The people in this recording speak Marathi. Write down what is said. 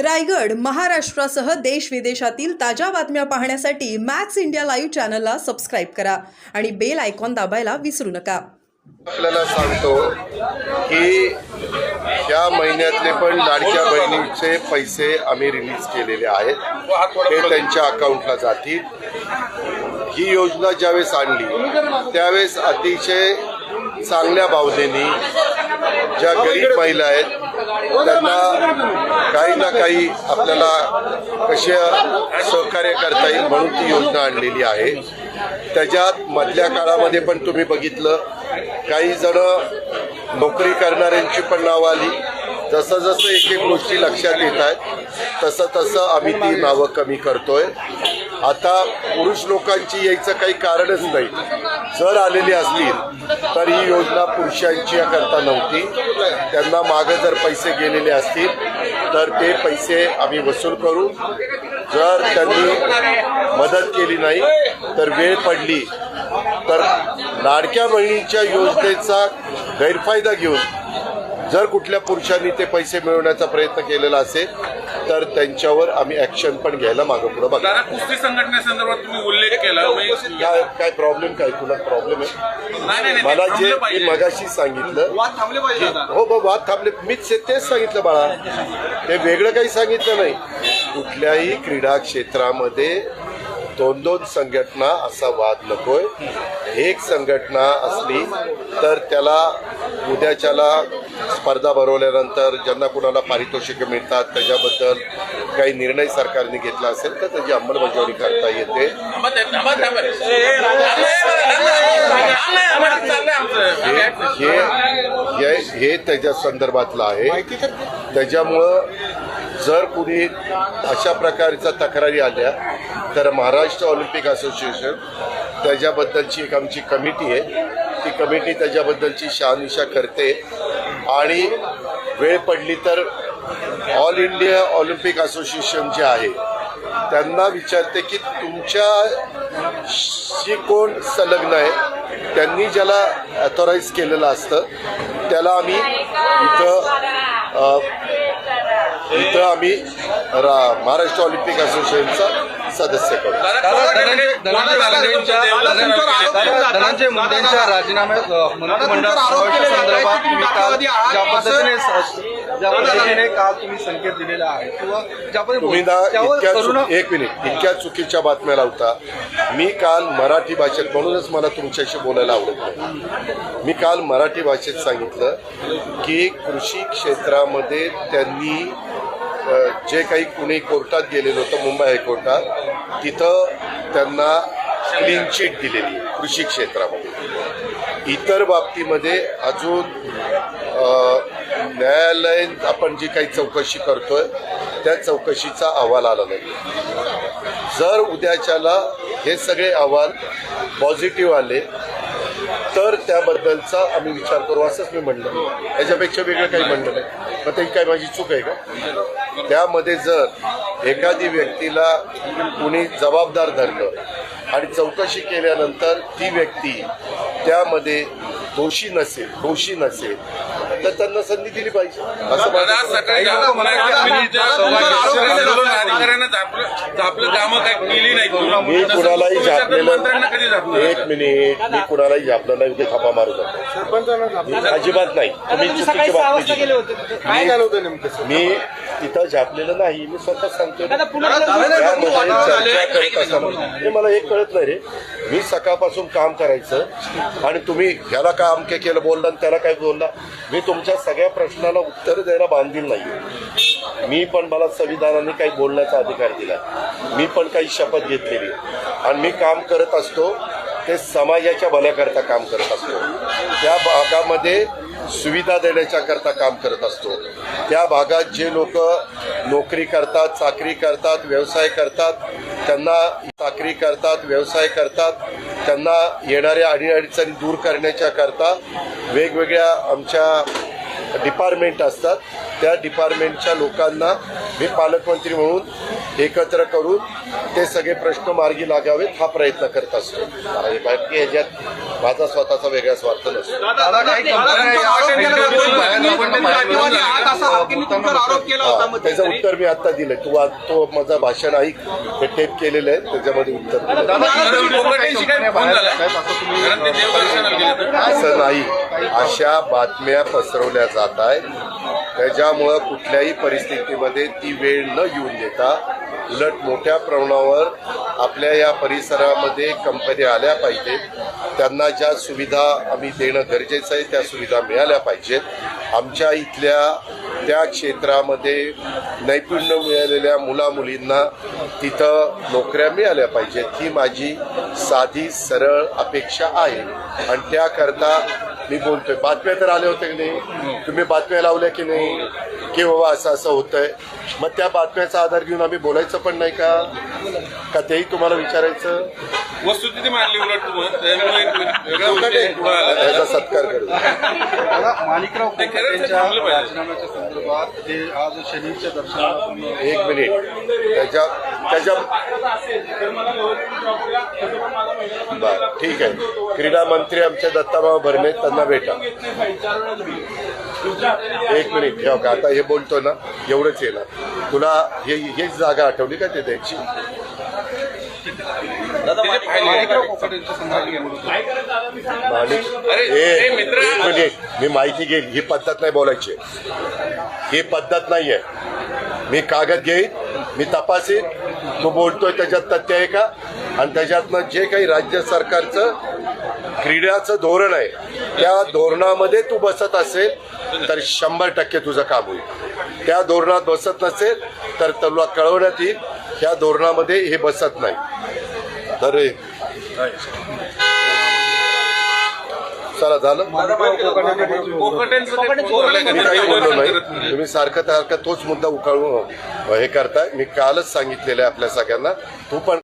रायगड महाराष्ट्रासह देश विदेशातील ताज्या बातम्या पाहण्यासाठी मॅक्स इंडिया लाईव्ह चॅनलला सबस्क्राईब करा आणि बेल आयकॉन दाबायला विसरू नका. आपल्याला सांगतो की या महिन्यातले पण लाडक्या बहिणीचे पैसे आम्ही रिलीज केलेले आहेत. ते त्यांच्या अकाउंटला जातील. ही योजना ज्यावेळेस आणली त्यावेळेस अतिशय चांगल्या भावनेनी ज्या गरीब महिला आहेत त्यांना काही ना काही आपल्याला कसे सहकार्य करता येईल म्हणून ती योजना आणलेली आहे. त्याच्यात मधल्या काळामध्ये पण तुम्ही बघितलं काही जण नोकरी करणाऱ्यांची पण नावं आली. जसं जसं एक एक गोष्टी लक्षात येत आहेत तसं तसं आम्ही ती नावं कमी करतोय. आता पुरुष लोकांची यायचं काही कारणच नाही. जर आलेली असतील तर ही योजना पुरुषांची करता नव्हती. त्यांना मागे जर पैसे गेलेले असतील तर ते पैसे आम्ही वसूल करू. जर त्यांनी मदत केली नाही तर वेळ पडली तर लाडक्या बहिणीच्या योजनेचा गैरफायदा घेऊन जर कुठल्या पुरुषांनी ते पैसे मिळवण्याचा प्रयत्न केलेला असेल तर त्यांच्यावर आम्ही ऍक्शन पण घ्यायला मागं पुढं बघा दादा कुस्ती संघटनेसंदर्भात तुम्ही उल्लेख केला म्हणजे- काय काय प्रॉब्लेम काय तुला प्रॉब्लेम आहे? नाही नाही नाही, मला ते जे थांबलं मी पाहिजे. मगाशी सांगितलं वाद थांबले पाहिजे की- दादा हो बा वाद थांबले. मीच तेच सांगितलं बाळा. ते वेगळं काही सांगितलं नाही. कुठल्याही क्रीडा क्षेत्रामध्ये दोन दोन संघटना असा वाद नकोय. एक संघटना असली तर त्याला उद्याच्याला स्पर्धा भरवल्यानंतर ज्यांना कुणाला पारितोषिकं मिळतात त्याच्याबद्दल काही निर्णय सरकारने घेतला असेल तर त्याची अंमलबजावणी करता येते. हे हे हे त्याच्या संदर्भातलं आहे. त्याच्यामुळं जर कुणी अशा प्रकारच्या तक्रारी आल्या तर महाराष्ट्र ऑलिम्पिक असोसिएशन त्याच्याबद्दलची एक आमची कमिटी आहे. ती कमिटी त्याच्याबद्दलची शहानिशा करते. आणि वेळ पडली तर ऑल इंडिया ऑलिम्पिक असोसिएशन जे आहे त्यांना विचारते की तुमच्या शी कोण संलग्न आहे. त्यांनी ज्याला अथॉराईज केलेलं असतं त्याला आम्ही इथं इथं आम्ही रा- महाराष्ट्र ऑलिम्पिक असोसिएशनचा सदस्य मुंडेंच्या राजीनाम्यात मंत्रिमंडळ संदर्भात ज्या पद्धतीने ज्या पद्धतीने काल तुम्ही संकेत दिलेला आहे किंवा ज्या पद्धतीने एक मिनिट इतक्या चुकीच्या बातम्या लावता. मी काल मराठी भाषेत म्हणूनच मला तुमच्याशी बोलायला आवडत मी काल मराठी भाषेत सांगितलं की कृषी क्षेत्रामध्ये त्यांनी जे काही कुणी कोर्टात गेलेलं होतं मुंबई हायकोर्टात तिथं त्यांना क्लीन चिट दिलेली कृषी क्षेत्रामध्ये. इतर बाबतीमध्ये अजून अ, न्यायालयीन आपण जी काही चौकशी करतोय त्या चौकशीचा अहवाल आला नाही. जर उद्याच्याला हे सगळे अहवाल पॉझिटिव्ह आले तर त्याबद्दलचा आम्ही विचार करू असंच मी म्हणलं. याच्यापेक्षा वेगळं काही म्हणलं नाही. मग ते काही माझी चूक आहे का? त्यामध्ये जर एखादी व्यक्तीला कुणी जबाबदार धरलं आणि चौकशी केल्यानंतर ती व्यक्ती त्यामध्ये दोषी नसेल दोषी नसेल तर त्यांना संधी दिली पाहिजे. असं मी कुणालाही झापलेलं झापलं? एक मिनिट मी कुणालाही झापलं नाही उद्या थापा मारू नका. मी अजिबात नाही. तुम्ही चुकीची बातमी मी तिथं झापलेलं नाही. मी स्वतः सांगतो हे मला एक कळत नाही रे. मी सकाळपासून काम करायचं आणि तुम्ही ह्याला काय अमके केलं बोलला आणि त्याला काय बोलला? मी तुमच्या सगळ्या प्रश्नाला उत्तर द्यायला बांधील नाही मी पण मला संविधानाने काही बोलण्याचा अधिकार दिला. मी पण काही शपथ घेतलेली. आणि मी काम करत असतो ते समाजाच्या भल्याकरता काम करत असतो. त्या भागामध्ये सुविधा देण्याच्या करता काम करत असतो. त्या भागात जे लोक नोकरी करतात चाकरी करतात व्यवसाय करतात त्यांना चाकरी करतात व्यवसाय करतात त्यांना येणाऱ्या अडीअडचणी दूर करण्याच्या करता वेगवेगळ्या आमच्या डिपार्टमेंट असतात. त्या डिपार्टमेंटच्या लोकांना मी पालकमंत्री म्हणून एकत्र करून ते सगळे प्रश्न मार्गी लागावेत हा प्रयत्न करत असतो. आणि बाकी ह्याच्यात माझा स्वतःचा वेगळा स्वार्थ नसतो. त्याचं उत्तर मी आता दिलंय. तू आज तो माझं भाषण ऐक ते टेप केलेलं आहे त्याच्यामध्ये उत्तर. दिलं. असं नाही. अशा बातम्या पसरवल्या जात आहेत. त्याच्यामुळं कुठल्याही परिस्थितीमध्ये ती वेळ न येऊन देता उलट मोठ्या प्रमाणावर आपल्या या परिसरामध्ये कंपन्या आल्या पाहिजेत. त्यांना ज्या सुविधा आम्ही देणं गरजेचं आहे त्या सुविधा मिळाल्या पाहिजेत. आमच्या इथल्या त्या क्षेत्रामध्ये नैपुण्य मिळालेल्या मुलामुलींना तिथं नोकऱ्या मिळाल्या पाहिजेत. ही माझी साधी सरळ अपेक्षा आहे. आणि त्याकरता मी बोलतोय. बातम्या तर आल्या होत्या की नाही? तुम्ही बातम्या लावल्या की नाही? की बाबा असं असं होतंय. मग त्या बातम्याचा आधार घेऊन आम्ही बोलायचं पण नाही का? का तेही तुम्हाला विचारायचं? वस्तुस्थिती मांडली उलट तुम्ही त्यामुळे एक वेगळा विषय पुढे आला. याचा सत्कार करू. दादा माणिकराव. राजीनाम्याच्या संदर्भात ते आज शनीच्या दर्शनाला एक मिनिट. त्याच्या त्याच्या बर ठीक आहे. क्रीडा मंत्री आमचे दत्ताभाऊ भरणे त्यांना भेटा. एक मिनिट ठेव का आता हे बोलतो ना एवढंच आहे ना. तुला हे हेच जागा आठवली का ते द्यायची मी माहिती घेईल ही पद्धत नाही बोलायची. ही पद्धत नाहीये. मी कागद घेईन मी तपासीन. तू बोलतोय त्याच्यात तथ्य आहे का? आणि त्याच्यातनं जे काही राज्य सरकारचं क्रीडाचं धोरण आहे त्या धोरणामध्ये तू बसत असेल तर शंभर टक्के तुझं काम होईल. त्या धोरणात बसत नसेल तर तुला कळवण्यात येईल त्या धोरणामध्ये हे बसत नाही. तर चला झालं? मी काही बोललो नाही. तुम्ही सारखं सारखं तोच मुद्दा उकाळून हे करताय. मी कालच सांगितलेलं आहे आपल्या सगळ्यांना. तू पण